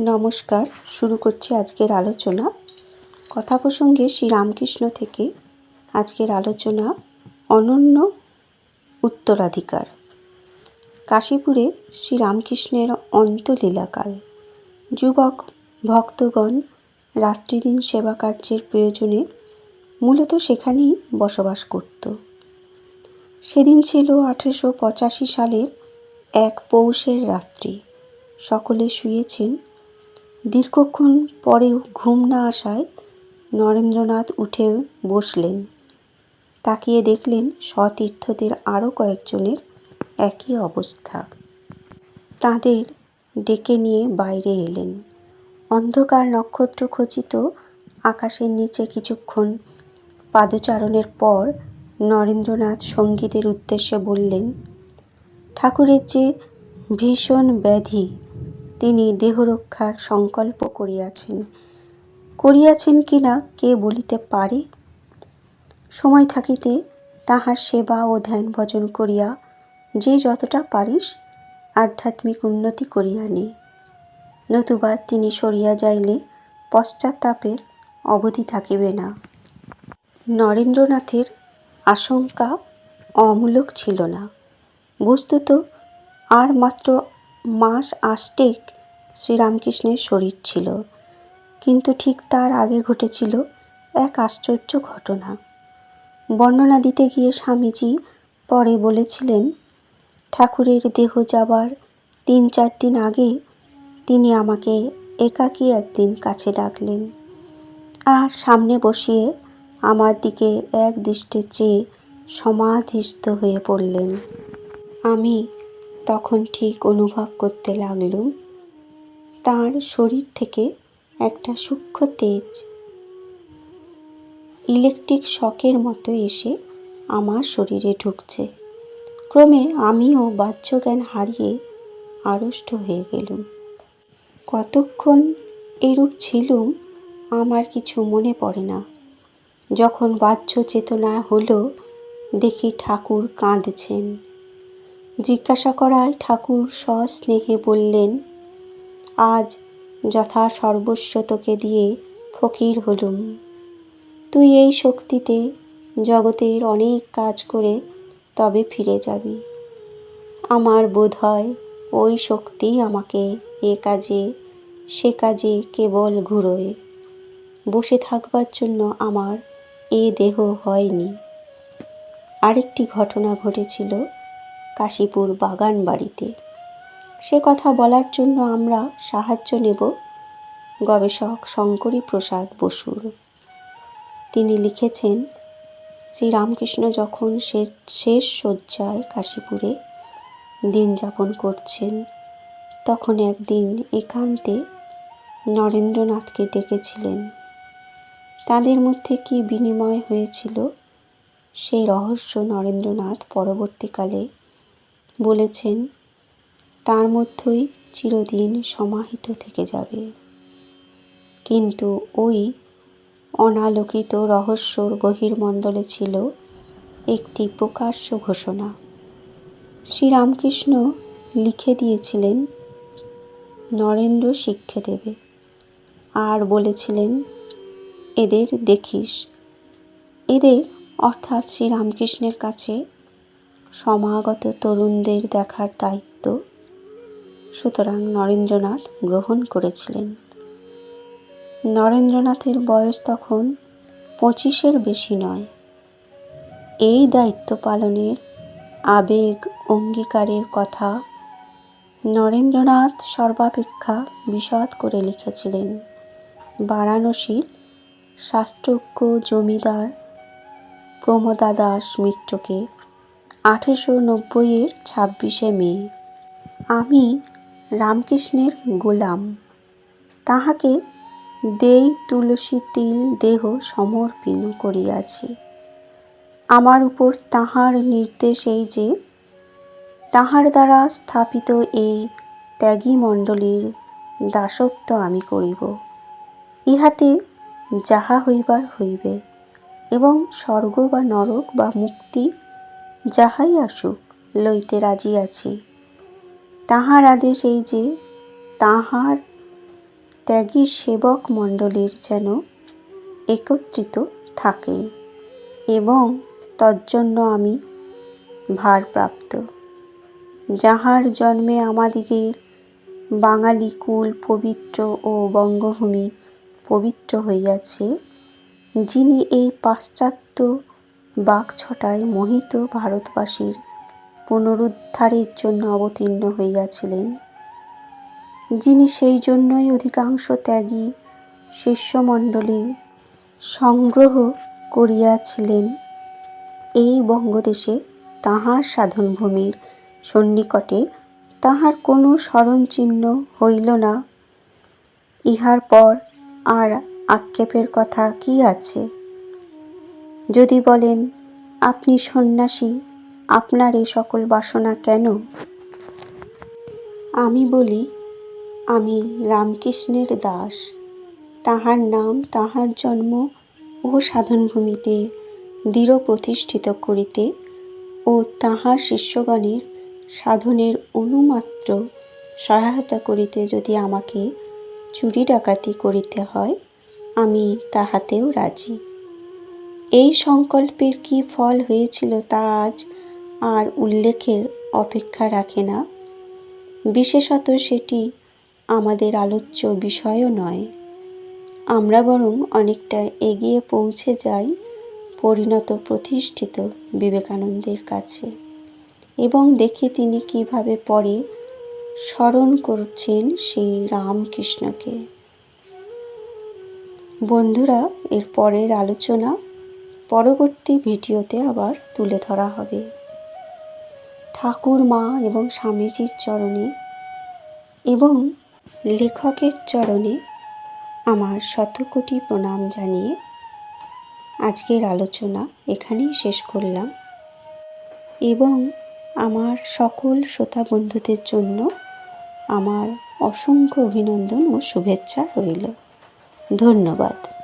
নমস্কার, শুরু করছি আজকের আলোচনা। কথা প্রসঙ্গে শ্রীরামকৃষ্ণ থেকে আজকের আলোচনা অনন্য উত্তরাধিকার। কাশীপুরে শ্রীরামকৃষ্ণের অন্তলীলাকাল। যুবক, ভক্তগণ রাত্রিদিন সেবা কার্যের প্রয়োজনে মূলত সেখানেই বসবাস করত। সেদিন ছিল আঠেরোশো পঁচাশি সালের এক পৌষের রাত্রি। সকলে শুয়েছেন দীর্ঘক্ষণ পরেও ঘুম না আসায় নরেন্দ্রনাথ উঠে বসলেন। তাকিয়ে দেখলেন সতীর্থদের আরও কয়েকজনের একই অবস্থা। তাদের ডেকে নিয়ে বাইরে এলেন। অন্ধকার নক্ষত্র খচিত আকাশের নিচে কিছুক্ষণ পাদচারণের পর নরেন্দ্রনাথ সঙ্গীদের উদ্দেশ্যে বললেন, ঠাকুরের যে ভীষণ ব্যাধি তিনি দেহরক্ষার সংকল্প করিয়াছেন। করিয়াছেন কি না কে বলিতে পারে? সময় থাকিতে তাহার সেবা ও ধ্যান ভজন করিয়া যে যতটা পারিস আধ্যাত্মিক উন্নতি করিয়া নে। নতুবা তিনি সরিয়া যাইলে পশ্চাত্তাপের অবধি থাকিবে না। নরেন্দ্রনাথের আশঙ্কা অমূলক ছিল না। বস্তুত আর মাত্র মাস আষ্টেক শ্রীরামকৃষ্ণের শরীর ছিল। কিন্তু ঠিক তার আগে ঘটেছিল এক আশ্চর্য ঘটনা। বর্ণনা দিতে গিয়ে স্বামীজি পরে বলেছিলেন, ঠাকুরের দেহ যাবার তিন চার দিন আগে তিনি আমাকে একাকী একদিন কাছে ডাকলেন। আর সামনে বসিয়ে আমার দিকে এক দৃষ্টে চেয়ে সমাধিস্থ হয়ে পড়লেন। আমি তখন ঠিক অনুভব করতে লাগলুম। তার শরীর থেকে একটা সূক্ষ্ম তেজ, ইলেকট্রিক শকের মতো এসে আমার শরীরে ঢুকছে। ক্রমে আমিও বাহ্যজ্ঞান হারিয়ে আড়ষ্ট হয়ে গেলুম। কতক্ষণ এরূপ ছিলুম আমার কিছু মনে পড়ে না। যখন বাহ্য চেতনা হলো, দেখি ঠাকুর কাঁদছেন। জিজ্ঞাসা করায় ঠাকুর সস্নেহে বললেন, আজ যথা সর্বস্ব তোকে দিয়ে ফকির হলুম। তুই এই শক্তিতে জগতের অনেক কাজ করে তবে ফিরে যাবি। আমার বোধ হয় ওই শক্তি আমাকে এ কাজে, সে কাজে কেবল ঘুরোয়। বসে থাকবার জন্য আমার এ দেহ হয়নি। আরেকটি ঘটনা ঘটেছিল। কাশীপুর বাগান বাড়িতে সে কথা বলার জন্য আমরা সাহায্য নেব গবেষক শঙ্করী প্রসাদ বসুর। তিনি লিখেছেন, শ্রীরামকৃষ্ণ যখন সে শেষ শয্যায় কাশীপুরে দিন যাপন করছেন, তখন একদিন একান্তে নরেন্দ্রনাথকে ডেকেছিলেন। তাদের মধ্যে কি বিনিময় হয়েছিল, সেই রহস্য নরেন্দ্রনাথ পরবর্তীকালে বলেছেন, তার মধ্যেই চিরদিন সমাহিত থেকে যাবে। কিন্তু ওই অনালোকিত রহস্যর বহির্মণ্ডলে ছিল একটি প্রকাশ্য ঘোষণা। শ্রীরামকৃষ্ণ লিখে দিয়েছিলেন, নরেন্দ্র শিক্ষে দেবে। আর বলেছিলেন, এদের দেখিস। এদের, অর্থাৎ শ্রীরামকৃষ্ণের কাছে সমাগত তরুণদের দেখার দায়িত্ব। সুতরাং নরেন্দ্রনাথ গ্রহণ করেছিলেন। নরেন্দ্রনাথের বয়স তখন পঁচিশের বেশি নয়। এই দায়িত্ব পালনের আবেগ অঙ্গীকারের কথা নরেন্দ্রনাথ সর্বাপেক্ষা বিশদ করে লিখেছিলেন। বারাণসীর শাস্ত্রজ্ঞ জমিদার প্রমোদা দাস মিত্রকে আঠেরোশো নব্বইয়ের ছাব্বিশে মে। আমি রামকৃষ্ণের গোলাম। তাহাকে দেই তুলসী তিল দেহ সমর্পিন করিয়াছি। আমার উপর তাহার নির্দেশেই যে, তাহার দ্বারা স্থাপিত এই ত্যাগী মণ্ডলীর দাসত্ব আমি করিব। ইহাতে যাহা হইবার হইবে এবং স্বর্গ বা নরক বা মুক্তি যাহাই আসুক, লইতে রাজি আছি। তাহার আদেশ এই যে, তাহার ত্যাগী সেবক মণ্ডলীর যেন একত্রিত থাকে এবং তজ্জন্য আমি ভারপ্রাপ্ত। যাহার জন্মে আমাদিগের বাঙালি কুল পবিত্র ও বঙ্গভূমি পবিত্র হইয়াছে, যিনি এই পাশ্চাত্য বাকছটায় মোহিত ভারতবাসীর পুনরুদ্ধারের জন্য অবতীর্ণ হইয়াছিলেন। যিনি সেই জন্যই অধিকাংশ ত্যাগী শিষ্যমণ্ডলী সংগ্রহ করিয়াছিলেন। এই বঙ্গদেশে তাহার সাধনভূমির সন্নিকটে তাহার কোনো স্মরণচিহ্ন হইল না। ইহার পর আর আক্ষেপের কথা কি আছে? যদি বলেন, আপনি সন্ন্যাসী, আপনার এ সকল বাসনা কেন? আমি বলি, আমি রামকৃষ্ণের দাস। তাহার নাম, তাহার জন্ম ও সাধনভূমিতে দৃঢ় প্রতিষ্ঠিত করিতে ও তাহার শিষ্যগণের সাধনের অনুমাত্র সহায়তা করিতে যদি আমাকে চুরি ডাকাতি করিতে হয়, আমি তাহাতেও রাজি। এই সংকল্পের কি ফল হয়েছিল তা আজ আর উল্লেখের অপেক্ষা রাখে না। বিশেষত সেটি আমাদের আলোচ্য বিষয়ও নয়। আমরা বরং অনেকটা এগিয়ে পৌঁছে যাই পরিণত প্রতিষ্ঠিত বিবেকানন্দের কাছে এবং দেখি তিনি কীভাবে পরে স্মরণ করছেন সেই রামকৃষ্ণকে। বন্ধুরা, এর পরের আলোচনা পরবর্তী ভিডিওতে আবার তুলে ধরা হবে। ঠাকুর মা এবং স্বামীজির চরণে এবং লেখকের চরণে আমার শতকোটি প্রণাম জানিয়ে আজকের আলোচনা এখানেই শেষ করলাম। এবং আমার সকল শ্রোতা বন্ধুদের জন্য আমার অসংখ্য অভিনন্দন ও শুভেচ্ছা রইল। ধন্যবাদ।